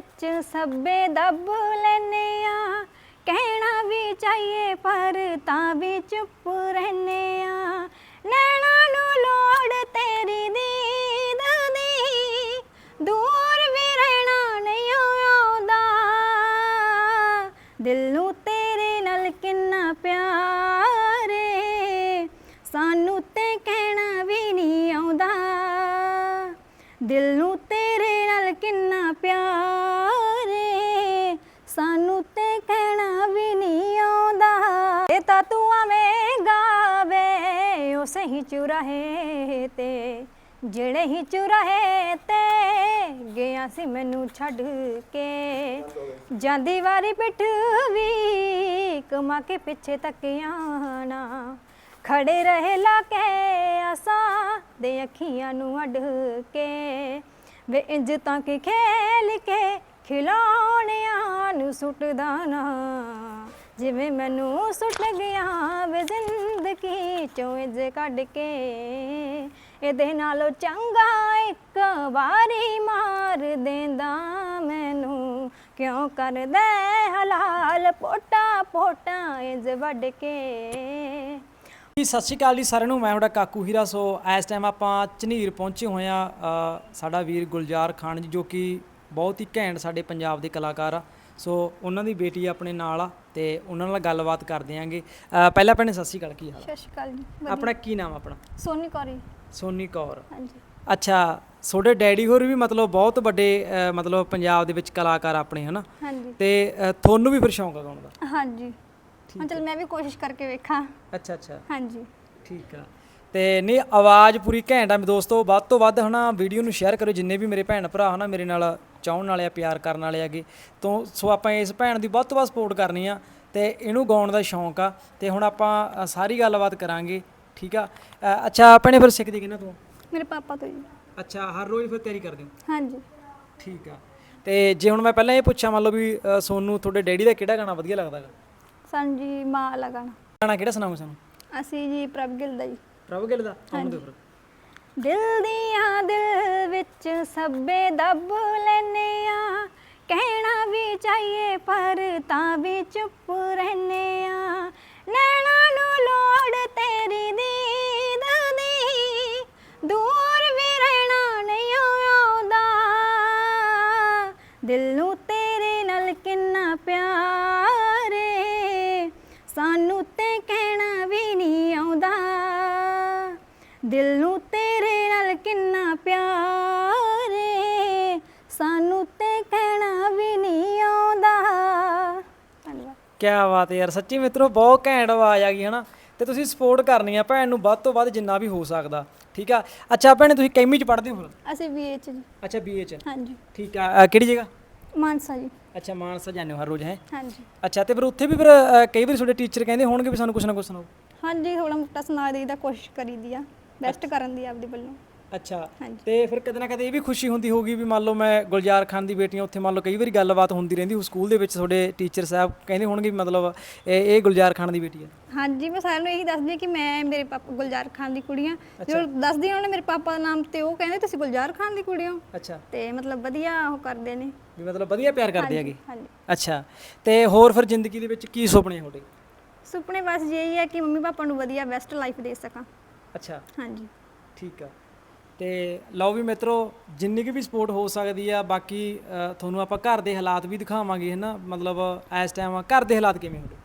ਵਿੱਚ ਸੱਬੇ ਦੱਬ ਲੈਨੇ ਆ। ਕਹਿਣਾ ਵੀ ਚਾਹੀਏ ਪਰ ਤਾਂ ਵੀ ਚੁੱਪ ਰਹਿਨੇ ਆ। ਇਹ ਤਾਂ ਤੂੰ ਆਵੇਂਗਾ ਵੇ ਉਹ ਸਹੀ ਚੁਰਾਹੇ ਤੇ। ਜਿਹੜੇ ਹੀ ਚੁਰਾਹੇ ਤੇ ਗਿਆ ਸੀ ਮੈਨੂੰ ਛੱਡ ਕੇ। ਜਾਂਦੀ ਵਾਰੀ ਪਿੱਠ ਵੀ ਕਮਾ ਕੇ ਪਿੱਛੇ ਤੱਕਿਆ ਨਾ ਖੜੇ ਰਹੇ ਲਾ ਕੇ ਆਸਾਂ ਦੇ ਅੱਖੀਆਂ ਨੂੰ ਅੱਡ ਕੇ। ਵੇ ਇੰਜ ਤਾਂ ਕਿ ਖੇਲ ਕੇ ਖਿਲਾਉਣਿਆਂ ਨੂੰ ਸੁੱਟਦਾ ਨਾ। ਜਿਵੇਂ ਮੈਨੂੰ ਸੁੱਟ ਗਿਆ ਵੇ ਜ਼ਿੰਦਗੀ ਚੋਂ ਇੰਜ ਕੱਢ ਕੇ। ਇਹਦੇ ਨਾਲੋਂ ਚੰਗਾ ਇੱਕ ਵਾਰੀ ਮਾਰ ਦੇਂਦਾ ਮੈਨੂੰ। ਕਿਉਂ ਕਰਦਾ ਹਲਾਲ ਪੋਟਾ ਪੋਟਾ ਇੰਜ ਵੱਢ ਕੇ। ਜੀ, ਸਤਿ ਸ਼੍ਰੀ ਅਕਾਲ ਜੀ ਸਾਰਿਆਂ ਨੂੰ, ਮੈਂ ਤੁਹਾਡਾ ਕਾਕੂ ਹੀਰਾ। ਸੋ ਇਸ ਟਾਈਮ ਆਪਾਂ ਝਨੀਰ ਪਹੁੰਚੇ ਹੋਏ ਆ ਸਾਡਾ ਵੀਰ ਗੁਲਜ਼ਾਰ ਖਾਨ ਜੀ, ਜੋ ਕਿ ਬਹੁਤ ਹੀ ਘੈਂਟ ਸਾਡੇ ਪੰਜਾਬ ਦੇ ਕਲਾਕਾਰ ਆ। ਸੋ ਉਹਨਾਂ ਦੀ ਬੇਟੀ ਆਪਣੇ ਨਾਲ ਆ ਤੇ ਉਹਨਾਂ ਨਾਲ ਗੱਲਬਾਤ ਕਰਦੇ ਆਂਗੇ। ਪਹਿਲਾਂ ਭੈਣੇ ਸਤਿ ਸ਼੍ਰੀ ਅਕਾਲ ਕੀ ਹਾਲ ਸਤਿ ਸ਼੍ਰੀ ਅਕਾਲ ਜੀ? ਆਪਣਾ ਕੀ ਨਾਮ ਆ ਆਪਣਾ? ਸੋਨੀ ਕੌਰੀ ਸੋਨੀ ਕੌਰ। ਹਾਂਜੀ। ਅੱਛਾ ਤੁਹਾਡੇ ਡੈਡੀ ਹੋਰ ਵੀ ਮਤਲਬ ਬਹੁਤ ਵੱਡੇ ਮਤਲਬ ਪੰਜਾਬ ਦੇ ਵਿੱਚ ਕਲਾਕਾਰ ਆਪਣੇ ਹਨਾ? ਹਾਂਜੀ। ਤੇ ਤੁਹਾਨੂੰ ਵੀ ਫਿਰ ਸ਼ੌਂਕ ਆ ਗਾਉਣ ਦਾ? ਹਾਂਜੀ। ਹਾਂ। ਚਲ ਮੈਂ ਵੀ ਕੋਸ਼ਿਸ਼ ਕਰਕੇ ਵੇਖਾਂ। ਅੱਛਾ ਅੱਛਾ। ਹਾਂਜੀ। ਠੀਕ ਆ। ਤੇ ਨਹੀਂ ਆਵਾਜ਼ ਪੂਰੀ ਘੈਂਟ ਆ। ਮੇਰੇ ਦੋਸਤੋ ਵੱਧ ਤੋਂ ਵੱਧ ਹਨਾ ਵੀਡੀਓ ਨੂੰ ਸ਼ੇਅਰ ਕਰੋ ਜਿੰਨੇ ਵੀ ਮੇਰੇ ਭੈਣ ਭਰਾ ਹਨਾ ਮੇਰੇ ਨਾਲ ਚਾਹਣ ਵਾਲੇ ਆ ਪਿਆਰ ਕਰਨ ਵਾਲੇ ਹੈਗੇ। ਤੋਂ ਸੋ ਆਪਾਂ ਇਸ ਭੈਣ ਦੀ ਵੱਧ ਤੋਂ ਵੱਧ ਸਪੋਰਟ ਕਰਨੀ ਆ ਤੇ ਇਹਨੂੰ ਗਾਉਣ ਦਾ ਸ਼ੌਂਕ ਆ। ਤੇ ਹੁਣ ਆਪਾਂ ਸਾਰੀ ਗੱਲਬਾਤ ਕਰਾਂਗੇ ਠੀਕ ਆ? ਅੱਛਾ ਭੈਣੇ ਫਿਰ ਸਿੱਖਦੀ ਕਿਹਨਾਂ ਤੋਂ? ਮੇਰੇ ਪਾਪਾ ਤੋਂ ਜੀ। ਅੱਛਾ ਹਰ ਰੋਜ਼ ਫਿਰ ਤਿਆਰੀ ਕਰਦੇ ਹੋ? ਹਾਂਜੀ। ਠੀਕ ਆ। ਤੇ ਜੇ ਹੁਣ ਮੈਂ ਪਹਿਲਾਂ ਇਹ ਪੁੱਛਾਂ ਮੰਨ ਲਓ ਵੀ ਸੋਨੂੰ ਤੁਹਾਡੇ ਡੈਡੀ ਦਾ ਕਿਹੜਾ ਗਾਣਾ ਵਧੀਆ ਲੱਗਦਾ ਗਾ ਸਾਨੂੰ ਜੀ ਮਾਂ ਲਗਾਣਾ ਗਾਣਾ। ਕਿਹੜਾ ਸੁਣਾਓ ਸਾਨੂੰ? ਅਸੀਂ ਜੀ ਪ੍ਰਭ ਗਿੱਲ ਦਾ ਜੀ। ਪ੍ਰਭ ਗਿੱਲ ਦਾ ਆਉਣ ਦਿਓ ਫਿਰ। ਦਿਲ ਦੀਆਂ ਦਿਲ ਵਿੱਚ ਸੱਬੇ ਦੱਬ ਲੈਨੇ ਆ। ਕਹਿਣਾ ਵੀ ਚਾਹੀਏ ਪਰ ਤਾਂ ਵੀ ਚੁੱਪ ਰਹਿਨੇ ਆ। ਨੈਣਾ ਨੂੰ ਲੋੜ ਤੇਰੀ ਦੀਦ ਦੀ, ਦੂਰ ਵੀ ਰਹਿਣਾ ਨਹੀਂ ਆਉਂਦਾ। ਦਿਲ ਨੂੰ ਤੇਰੇ ਨਾਲ ਕਿੰਨਾ ਪਿਆਰ, ਸਾਨੂੰ ਤੇ ਕਹਿਣਾ ਵੀ ਨਹੀਂ ਆਉਂਦਾ। ਦਿਲ ਕਿਆ ਬਾਤ ਹੈ ਯਾਰ ਸੱਚੀ ਮਿੱਤਰੋ ਬਹੁਤ ਘੈਂਟ ਆਵਾਜ਼ ਆ ਗਈ ਹਨਾ? ਤੇ ਤੁਸੀਂ ਸਪੋਰਟ ਕਰਨੀ ਆ ਭੈਣ ਨੂੰ ਵੱਧ ਤੋਂ ਵੱਧ ਜਿੰਨਾ ਵੀ ਹੋ ਸਕਦਾ ਠੀਕ ਆ? ਅੱਛਾ ਭੈਣੇ ਤੁਸੀਂ ਕੈਮੀ ਚ ਪੜ੍ਹਦੇ ਹੋ ਫਿਰ? ਅਸੀਂ ਬੀਏ ਚ ਜੀ। ਅੱਛਾ ਬੀਏ ਚ। ਹਾਂਜੀ। ਠੀਕ ਆ ਅ, ਕਿਹੜੀ ਜਗ੍ਹਾ? ਮਾਨਸਾ ਜੀ। ਅੱਛਾ ਮਾਨਸਾ ਜਾਂਦੇ ਹੋ ਹਰ ਰੋਜ਼ ਹੈ? ਹਾਂਜੀ। ਅੱਛਾ ਤੇ ਫਿਰ ਉੱਥੇ ਵੀ ਫਿਰ ਅ, ਕਈ ਵਾਰੀ ਤੁਹਾਡੇ ਟੀਚਰ ਕਹਿੰਦੇ ਹੋਣਗੇ ਵੀ ਸਾਨੂੰ ਕੁਛ ਨਾ ਕੁਛ ਸੁਣਾਓ। ਹਾਂਜੀ ਥੋੜਾ ਮੋਟਾ ਸੁਣਾ ਦੇਈਦਾ ਕੋਸ਼ਿਸ਼ ਕਰੀਦੀ ਆ। ਬੈਸਟ ਕਰਨ ਦੀ ਆਪਦੀ ਵੱਲੋਂ। ਅੱਛਾ। ਹਾਂਜੀ। ਤੇ ਫਿਰ ਕਦੇ ਨਾ ਕਦੇ ਇਹ ਵੀ ਖੁਸ਼ੀ ਹੁੰਦੀ ਹੋਗੀ ਵੀ ਮੰਨ ਲਓ ਮੈਂ ਗੁਲਜ਼ਾਰ ਖਾਨ ਦੀ ਬੇਟੀ ਹਾਂ ਉੱਥੇ ਮੰਨ ਲਓ ਕਈ ਵਾਰੀ ਗੱਲਬਾਤ ਹੁੰਦੀ ਰਹਿੰਦੀ ਹੋ ਸਕੂਲ ਦੇ ਵਿੱਚ ਤੁਹਾਡੇ ਟੀਚਰ ਸਾਹਿਬ ਕਹਿੰਦੇ ਹੋਣਗੇ ਵੀ ਮਤਲਬ ਇਹ ਇਹ ਗੁਲਜ਼ਾਰ ਖਾਨ ਦੀ ਬੇਟੀ ਹੈ। ਹਾਂਜੀ ਮੈਂ ਸਾਰਿਆਂ ਨੂੰ ਇਹੀ ਦੱਸਦੀ ਹਾਂ ਕਿ ਮੈਂ ਮੇਰੇ ਪਾਪਾ ਗੁਲਜ਼ਾਰ ਖਾਨ ਦੀ ਕੁੜੀ ਆ ਜਦੋਂ ਦੱਸਦੀ ਹਾਂ ਉਹਨੇ ਮੇਰੇ ਪਾਪਾ ਦਾ ਨਾਮ ਤੇ ਉਹ ਕਹਿੰਦੇ ਤੁਸੀਂ ਗੁਲਜ਼ਾਰ ਖਾਨ ਦੀ ਕੁੜੀ ਹੋ। ਅੱਛਾ। ਤੇ ਮਤਲਬ ਵਧੀਆ ਉਹ ਕਰਦੇ ਨੇ। ਵੀ ਮਤਲਬ ਵਧੀਆ ਪਿਆਰ ਕਰਦੇ ਹੈਗੇ। ਹਾਂਜੀ। ਅੱਛਾ। ਤੇ ਹੋਰ ਫਿਰ ਜ਼ਿੰਦਗੀ ਦੇ ਵਿੱਚ ਕੀ ਸੁਪਨੇ ਤੁਹਾਡੇ? ਸੁਪਨੇ ਬਸ ਇਹੀ ਹੈ ਕਿ ਮੰਮੀ ਪਾਪਾ ਨੂੰ ਵਧੀਆ ਬੈਸਟ ਲਾਈਫ ਦੇ ਸਕਾਂ। ਅੱਛਾ। ਹਾਂਜੀ। ਠੀਕ ਆ। ਤੇ ਲਓ ਵੀ ਮਿੱਤਰੋ ਜਿੰਨੀ ਕੁ ਵੀ ਸਪੋਰਟ ਹੋ ਸਕਦੀ ਆ ਬਾਕੀ ਤੁਹਾਨੂੰ ਆਪਾਂ ਘਰ ਦੇ ਹਾਲਾਤ ਵੀ ਦਿਖਾਵਾਂਗੇ ਹੈ ਨਾ ਮਤਲਬ ਇਸ ਟਾਈਮ ਘਰ ਦੇ ਹਾਲਾਤ ਕਿਵੇਂ ਹੁੰਦੇ?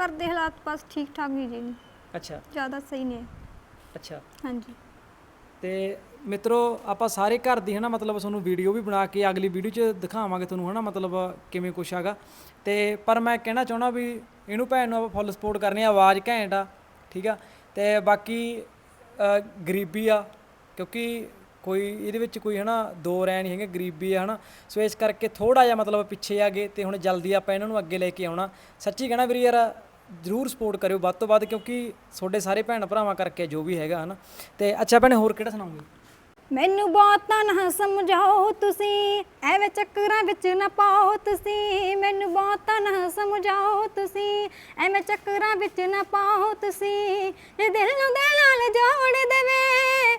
ਘਰ ਦੇ ਹਾਲਾਤ ਬਸ ਠੀਕ ਠਾਕ ਹੀ ਜੀ। ਅੱਛਾ। ਜ਼ਿਆਦਾ ਸਹੀ ਨੇ। ਅੱਛਾ। ਹਾਂਜੀ। ਤੇ ਮਿੱਤਰੋ ਆਪਾਂ ਸਾਰੇ ਘਰ ਦੀ ਹੈ ਨਾ ਮਤਲਬ ਤੁਹਾਨੂੰ ਵੀਡੀਓ ਵੀ ਬਣਾ ਕੇ ਅਗਲੀ ਵੀਡੀਓ 'ਚ ਦਿਖਾਵਾਂਗੇ ਤੁਹਾਨੂੰ ਹੈ ਨਾ ਮਤਲਬ ਕਿਵੇਂ ਕੁਛ ਹੈਗਾ। ਤੇ ਪਰ ਮੈਂ ਕਹਿਣਾ ਚਾਹਣਾ ਵੀ ਇਹਨੂੰ ਭੈਣ ਨੂੰ ਆਪਾਂ ਫੁੱਲ ਸਪੋਰਟ ਕਰਨੀ ਆ ਆਵਾਜ਼ ਘੈਂਟ ਆ ਠੀਕ ਆ? ਤੇ ਬਾਕੀ ਗਰੀਬੀ ਆ ਕਿਉਂਕਿ ਕੋਈ ਇਹਦੇ ਵਿੱਚ ਕੋਈ ਹਨਾ ਦੋ ਰਹਿ ਨਹੀਂ ਹੈਗੇ, ਗਰੀਬੀ ਆ ਹਨਾ। ਸੋ ਇਸ ਕਰਕੇ ਥੋੜਾ ਜਿਹਾ ਮਤਲਬ ਪਿੱਛੇ ਆ ਗਏ ਤੇ ਹੁਣ ਜਲਦੀ ਆਪਾਂ ਇਹਨਾਂ ਨੂੰ ਅੱਗੇ ਲੈ ਕੇ ਆਉਣਾ। ਸੱਚੀ ਕਹਿਣਾ ਵੀਰ ਯਾਰ, ਜਰੂਰ ਸਪੋਰਟ ਕਰਿਓ ਵੱਧ ਤੋਂ ਵੱਧ ਕਿਉਂਕਿ ਤੁਹਾਡੇ ਸਾਰੇ ਭੈਣ ਭਰਾਵਾਂ ਕਰਕੇ ਜੋ ਵੀ ਹੈਗਾ ਹਨਾ। ਤੇ ਅੱਛਾ ਭੈਣੇ, ਹੋਰ ਕਿਹੜਾ ਸੁਣਾਉਂਗੇ ਮੈਨੂੰ ਬਹੁਤਾ ਨਾ ਸਮਝਾਓ ਤੁਸੀਂ, ਐਵੇਂ ਚੱਕਰਾਂ ਵਿੱਚ ਨਾ ਪਾਓ ਤੁਸੀਂ। ਮੈਨੂੰ ਬਹੁਤਾ ਨਾ ਸਮਝਾਓ ਤੁਸੀਂ, ਐਵੇਂ ਚੱਕਰਾਂ ਵਿੱਚ ਨਾ ਪਾਓ ਤੁਸੀਂ। ਜੇ ਦਿਲ ਨੂੰ ਦਿਲ ਨਾਲ ਜੋੜ ਦੇਵੇ।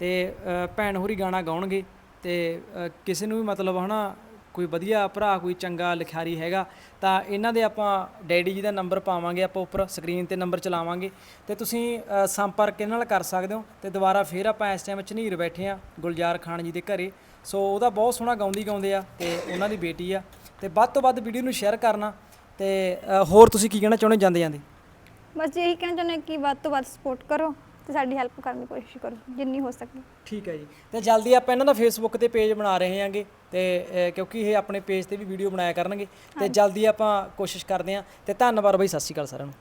ਤੇ ਭੈਣ ਹੋਰੀ ਗਾਣਾ ਗਾਉਣਗੇ ਤੇ ਕਿਸੇ ਨੂੰ ਵੀ ਮਤਲਬ ਹਨਾ ਕੋਈ ਵਧੀਆ ਭਰਾ, ਕੋਈ ਚੰਗਾ ਲਿਖਾਰੀ ਹੈਗਾ, ਤਾਂ ਇਹਨਾਂ ਦੇ ਆਪਾਂ ਡੈਡੀ ਜੀ ਦਾ ਨੰਬਰ ਪਾਵਾਂਗੇ ਆਪਾਂ ਉੱਪਰ ਸਕਰੀਨ ਤੇ ਨੰਬਰ ਚਲਾਵਾਂਗੇ ਤੇ ਤੁਸੀਂ ਸੰਪਰਕ ਇਹਨਾਂ ਨਾਲ ਕਰ ਸਕਦੇ ਹੋ ਤੇ ਦੁਬਾਰਾ ਫੇਰ ਆਪਾਂ ਇਸ ਟਾਈਮ ਝਨੀਰ ਬੈਠੇ ਆ ਗੁਲਜ਼ਾਰ ਖਾਨ ਜੀ ਦੇ ਘਰੇ, ਸੋ ਉਹਦਾ ਬਹੁਤ ਸੋਹਣਾ ਗਾਉਂਦੀ ਗਾਉਂਦੇ ਆ ਤੇ ਉਹਨਾਂ ਦੀ ਬੇਟੀ ਆ ਤੇ ਵੱਧ ਤੋਂ ਵੱਧ ਵੀਡੀਓ ਨੂੰ ਸ਼ੇਅਰ ਕਰਨਾ ਤੇ ਹੋਰ ਤੁਸੀਂ ਕੀ ਕਹਿਣਾ ਚਾਹੁੰਦੇ ਜਾਂਦੇ ਜਾਂਦੇ ਬਸ ਇਹੀ ਕਹਿਣਾ ਚਾਹੁੰਦੇ ਕਿ ਵੱਧ ਤੋਂ ਵੱਧ ਸਪੋਰਟ ਕਰੋ। ਤੇ ਸਾਡੀ ਹੈਲਪ ਕਰਨ ਦੀ ਕੋਸ਼ਿਸ਼ ਕਰੋ ਜਿੰਨੀ ਹੋ ਸਕੇ। ਠੀਕ ਹੈ ਜੀ। ਤੇ ਜਲਦੀ ਆਪਾਂ ਇਹਨਾਂ ਦਾ ਫੇਸਬੁੱਕ ਤੇ ਪੇਜ ਬਣਾ ਰਹੇ ਹਾਂਗੇ ਤੇ ਅ, ਕਿਉਂਕਿ ਇਹ ਆਪਣੇ ਪੇਜ ਤੇ ਵੀ ਵੀਡੀਓ ਬਣਾਇਆ ਕਰਨਗੇ। ਤੇ ਜਲਦੀ ਆਪਾਂ ਕੋਸ਼ਿਸ਼ ਕਰਦੇ ਹਾਂ। ਤੇ ਧੰਨਵਾਦ ਬਾਈ ਸਤਿ ਸ਼੍ਰੀ ਅਕਾਲ ਸਾਰਿਆਂ ਨੂੰ।